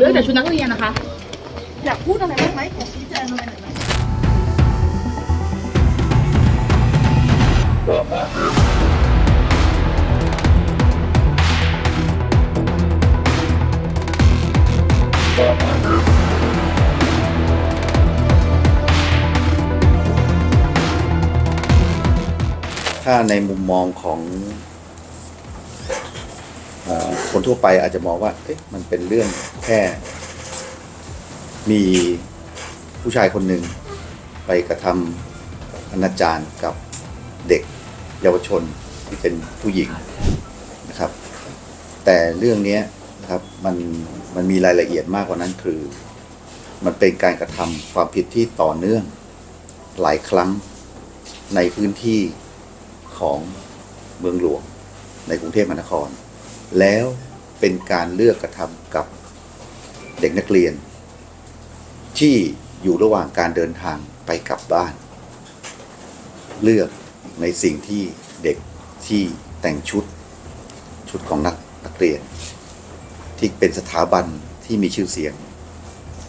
เรื่องแต่ชุดนักเรียนนะคะ อยากพูดอะไรบ้างไหมอยากชี้แจงอะไรหน่อยไหมถ้าในมุมมองของเออ คนทั่วไปอาจจะมองว่าเอ๊ะมันเป็นเรื่องแค่ มีผู้ชายคนหนึ่งไปกระทำอนาจารกับเด็กเยาวชนที่เป็นผู้หญิงนะครับ แต่เรื่องนี้นะครับมันมันมีรายละเอียดมากกว่านั้นคือ มันเป็นการกระทำความผิดที่ต่อเนื่องหลายครั้งในพื้นที่ของเมืองหลวงในกรุงเทพมหานคร แล้วเป็นการเลือกกระทำกับเด็กนักเรียน ที่อยู่ระหว่างการเดินทางไปกลับบ้าน เลือกในสิ่งที่เด็กที่แต่งชุดชุดของนักนักเรียน ที่เป็นสถาบันที่มีชื่อเสียง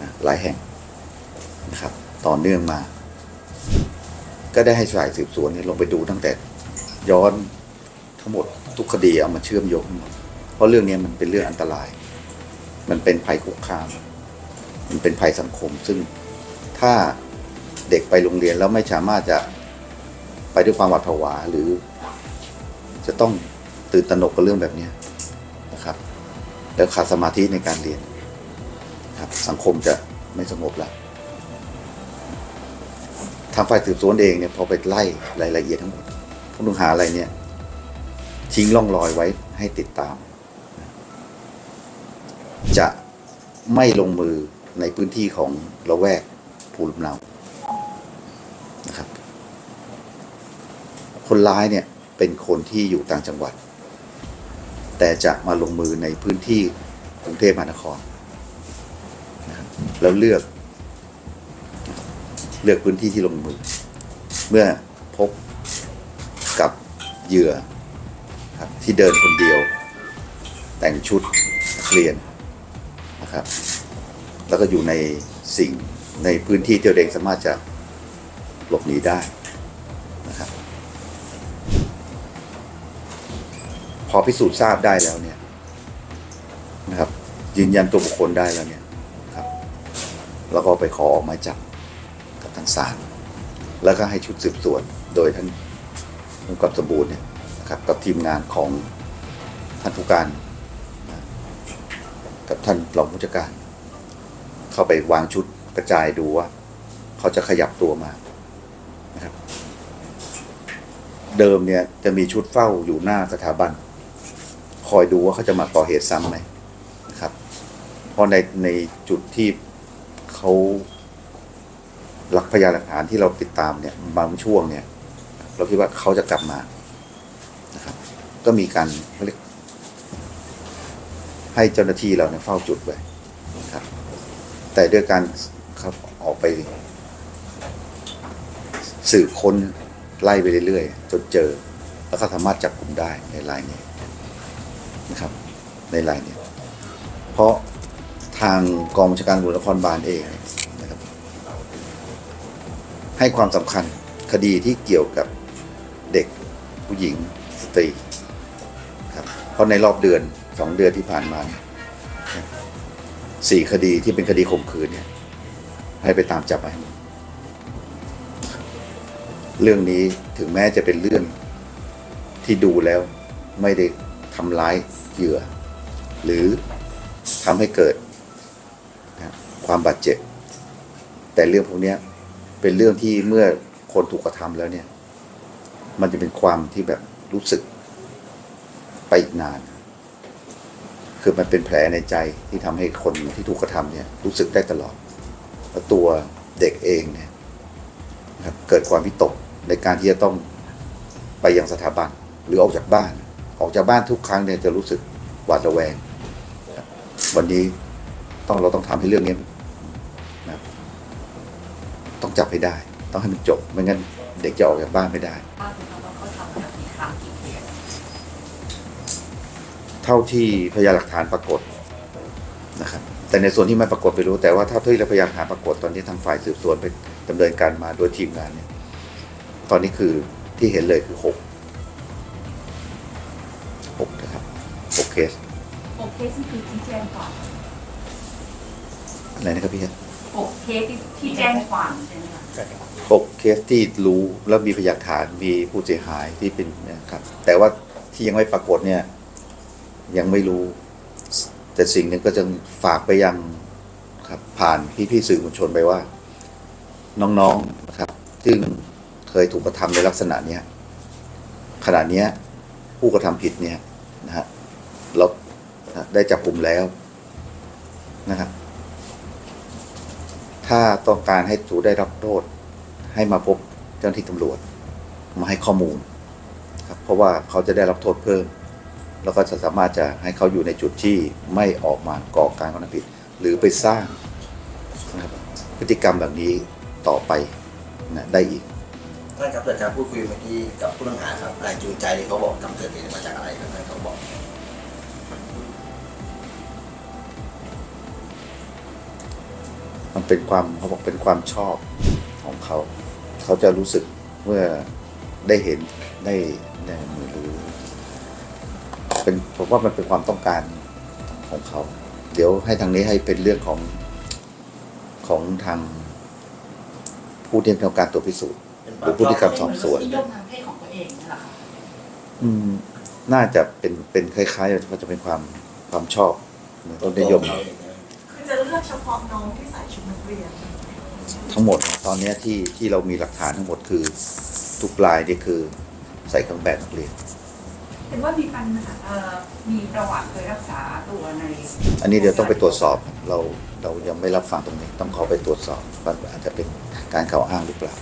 นะหลายแห่งนะครับต่อเนื่องมา ก็ได้ให้ฝ่ายสืบสวนเนี่ยลงไปดูตั้งแต่ย้อนทั้งหมดทุกคดีเอามาเชื่อมโยงทั้งหมด เพราะเรื่องนี้มันเป็นเรื่องอันตราย มันเป็นภัยคุกคาม มันเป็นภัยสังคม ซึ่งถ้าเด็กไปโรงเรียนแล้วไม่สามารถจะไปด้วยความหวาดผวาหรือ จะต้องตื่นตระหนกกับเรื่องแบบนี้นะครับ แล้วขาดสมาธิในการเรียนครับสังคมจะไม่สงบแล้วทางฝ่ายสืบสวนเองเนี่ยพอไปไล่รายละเอียดทั้งหมดผู้ต้องหาอะไรเนี่ยทิ้งร่องรอยไว้ให้ติดตาม จะไม่ลงมือในพื้นที่ของละแวกภูลำเนานะครับ คนร้ายเนี่ยเป็นคนที่อยู่ต่างจังหวัด แต่จะมาลงมือในพื้นที่กรุงเทพมหานครนะครับแล้วเลือก เลือกพื้นที่ที่ลงมือ เมื่อพบกับเหยื่อครับที่เดินคนเดียว แต่งชุดเรียน นะครับ แล้วก็อยู่ในสิ่งในพื้นที่ที่ตัวเองสามารถจะหลบหนีได้นะครับพอพิสูจน์ทราบได้แล้วเนี่ยนะครับยืนยันตัวบุคคลได้แล้วเนี่ยครับ แล้วก็ไปขอออกหมายจับกับทางศาลแล้วก็ให้ชุดสืบสวนโดยท่านผู้กำกับสมบูรณ์เนี่ยนะครับกับทีมงานของท่านผู้การ กับท่านรองผู้จัดการ เข้าไปวางชุดกระจายดูว่า เขาจะขยับตัวมานะครับ เดิมเนี่ยจะมีชุดเฝ้าอยู่หน้าสถาบัน คอยดูว่าเขาจะมาก่อเหตุซ้ำไหมนะครับ เพราะในในจุดที่เขาหลักพยานหลักฐานที่เราติดตามเนี่ยบางช่วงเนี่ย เราคิดว่าเขาจะกลับมานะครับ ก็มีการเขาเรียก ให้เจ้าหน้าที่เราเนี่ยเฝ้าจุดไว้ครับ แต่ด้วยการเขาออกไป สืบค้นไล่ไปเรื่อยๆจนเจอ แล้วก็สามารถจับกลุ่มได้ในรายนี้นะครับ ในรายนี้เพราะทางกองบัญชาการตำรวจนครบาลเองนะครับ ให้ความสำคัญคดีที่เกี่ยวกับเด็กผู้หญิงสตรีครับเพราะในรอบเดือน สองเดือนที่ผ่านมาเนี่ยสี่คดีที่เป็นคดีข่มขืนเนี่ย ให้ไปตามจับมาให้หมดเรื่องนี้ถึงแม้จะเป็นเรื่องที่ดูแล้วไม่ได้ทำร้ายเหยื่อ หรือทำให้เกิดความบาดเจ็บ แต่เรื่องพวกนี้เป็นเรื่องที่เมื่อคนถูกกระทำแล้วเนี่ย มันจะเป็นความที่แบบรู้สึกไปอีกนาน คือมันเป็นแผลในใจที่ทำให้คนที่ถูกกระทำเนี่ยรู้สึกได้ตลอดแล้วตัวเด็กเองเนี่ยนะครับเกิดความวิตกในการที่จะต้องไปยังสถาบันหรือออกจากบ้าน ออกจากบ้านทุกครั้งเนี่ยจะรู้สึกหวาดระแวง วันนี้ต้องเราต้องทำให้เรื่องนี้นะครับต้องจับให้ได้ ต้องให้มันจบไม่งั้นเด็กจะออกจากบ้านไม่ได้ เท่าที่พยานหลักฐานปรากฏนะครับแต่ในส่วนที่ไม่ปรากฏไม่รู้แต่ว่าถ้าที่เราพยายามหาปรากฏตอนนี้ทางฝ่ายสืบสวนไปดำเนินการมาโดยทีมงานเนี่ย ตอนนี้คือที่เห็นเลยคือหกหกนะครับหกเคสหกเคสที่คือที่แจ้งความอะไรนะครับพี่ครับหกเคสที่ที่แจ้งความใช่ไหมคะหกเคสที่รู้แล้วมีพยานฐานมีผู้เสียหายที่เป็นนะครับแต่ว่าที่ยังไม่ปรากฏเนี่ย ยังไม่รู้ แต่สิ่งหนึ่งก็จะฝากไปยังครับผ่านพี่ๆสื่อมวลชนไปว่า น้องๆนะครับซึ่งเคยถูกกระทำในลักษณะเนี้ยขณะเนี้ยผู้กระทำผิดเนี่ยนะฮะเราได้จับกลุ่มแล้วนะครับถ้าต้องการให้ถูได้รับโทษ ให้มาพบเจ้าหน้าที่ตำรวจ มาให้ข้อมูลครับเพราะว่าเขาจะได้รับโทษเพิ่ม แล้วก็จะสามารถจะให้เขาอยู่ในจุดที่ไม่ออกมาก่อการกระทำผิด หรือไปสร้างนะครับพฤติกรรมแบบนี้ต่อไปนะได้อีกท่านครับจากการพูดคุยเมื่อกี้กับผู้ต้องหาครับแรงจูงใจที่เขาบอกทำเกิดเหตุมาจากอะไรครับท่านเขาบอกมันเป็นความเขาบอกเป็นความชอบของเขา เขาจะรู้สึกเมื่อได้เห็นได้ได้มือหรือ เป็นผมว่ามันเป็นความต้องการของเขา เดี๋ยวให้ทางนี้ให้เป็นเรื่องของของทางผู้ที่ทำการตรวจพิสูจน์เป็นหรือพฤติกรรมสอบสวนนิยมทางเพศของตัวเองนี่แหละค่ะอืม น่าจะเป็นเป็นคล้ายๆว่าจะเป็นความความชอบเหมือนต้นนิยมเขาเองนะคือจะเลือกเฉพาะน้องที่ใส่ชุดนักเรียน ทั้งหมดตอนเนี้ยที่ที่เรามีหลักฐานทั้งหมดคือ ทุกรายนี่คือใส่เครื่องแบบนักเรียน เห็นว่ามีปัญหาเอ่อมีประวัติเคยรักษาตัวในอันนี้เดี๋ยวต้องไปตรวจสอบเราเรายังไม่รับฟังตรงนี้ ต้องขอไปตรวจสอบว่าอาจจะเป็นการกล่าวอ้างหรือเปล่า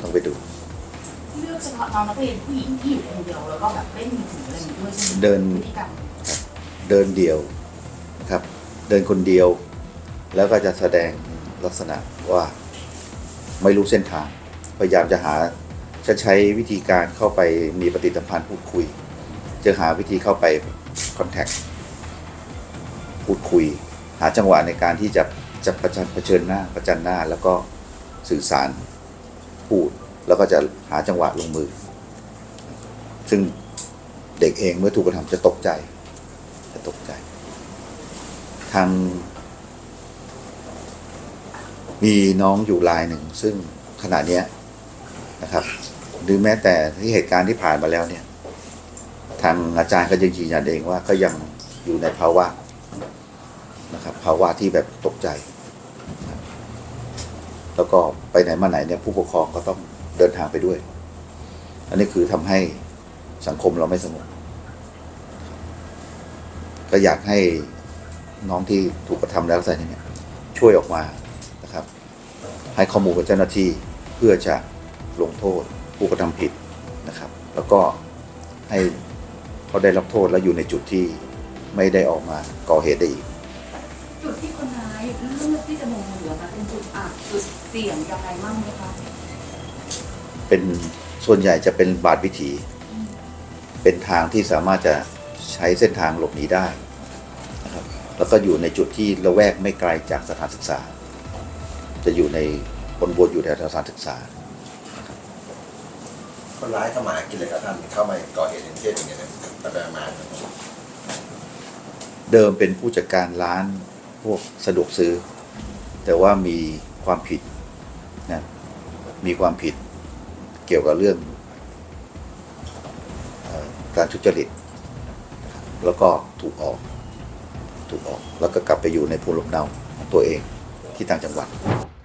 ต้องไปดู เลือกเฉพาะน้องนักเรียนผู้หญิงที่อยู่คนเดียวแล้วก็แบบเล่นมือถืออะไรอย่างนี้ด้วยใช่ไหมเดิน พฤติกรรมเดินเดี่ยวนะครับ เดินคนเดียว แล้วก็จะแสดงลักษณะว่าไม่รู้เส้นทาง พยายามจะหาจะใช้วิธีการเข้าไปมีปฏิสัมพันธ์พูดคุย จะหาวิธีเข้าไปคอนแทคพูดคุย หาจังหวะในการที่จะจะประจันเผชิญหน้าประจันหน้า แล้วก็สื่อสารพูด แล้วก็จะหาจังหวะลงมือ ซึ่งเด็กเองเมื่อถูกกระทำจะตกใจ จะตกใจ ทางมีน้องอยู่รายหนึ่ง ซึ่งขณะเนี้ยนะครับ หรือแม้แต่ที่เหตุการณ์ที่ผ่านมาแล้วเนี่ย ทางอาจารย์ก็ยังยืนยันเองว่าก็ยังอยู่ในภาวะนะครับภาวะที่แบบตกใจ แล้วก็ไปไหนมาไหนเนี่ยผู้ปกครองก็ต้องเดินทางไปด้วย อันนี้คือทำให้สังคมเราไม่สงบก็อยากให้น้องที่ถูกกระทำแล้วใส่เนี่ยช่วยออกมานะครับ ให้ข้อมูลกับเจ้าหน้าที่เพื่อจะลงโทษผู้กระทำผิดนะครับ แล้วก็ให้ เขาได้รับโทษแล้วอยู่ในจุดที่ไม่ได้ออกมาก่อเหตุได้อีก จุดที่คนร้ายเลือกที่จะลงมือค่ะเป็นจุดอับจุดเสี่ยงยังไงบ้างไหมคะเป็นส่วนใหญ่จะเป็นบาดวิถี เป็นทางที่สามารถจะใช้เส้นทางหลบหนีได้นะครับแล้วก็อยู่ในจุดที่ละแวกไม่ไกลจากสถานศึกษา จะอยู่ในบนบนอยู่ในสถานศึกษาคนร้ายเข้ามาหากินเลยครับท่านเข้ามาก่อเหตุอย่างเช่นอย่างเงี้ยนะ แต่ไปมาเดิมเป็นผู้จัดการร้านพวกสะดวกซื้อ แต่ว่ามีความผิดนะมีความผิดเกี่ยวกับเรื่องอการทุจริต แล้วก็ถูกออก ถูกออก แล้วก็กลับไปอยู่ในภูมิลำเนาของตัวเองที่ต่างจังหวัด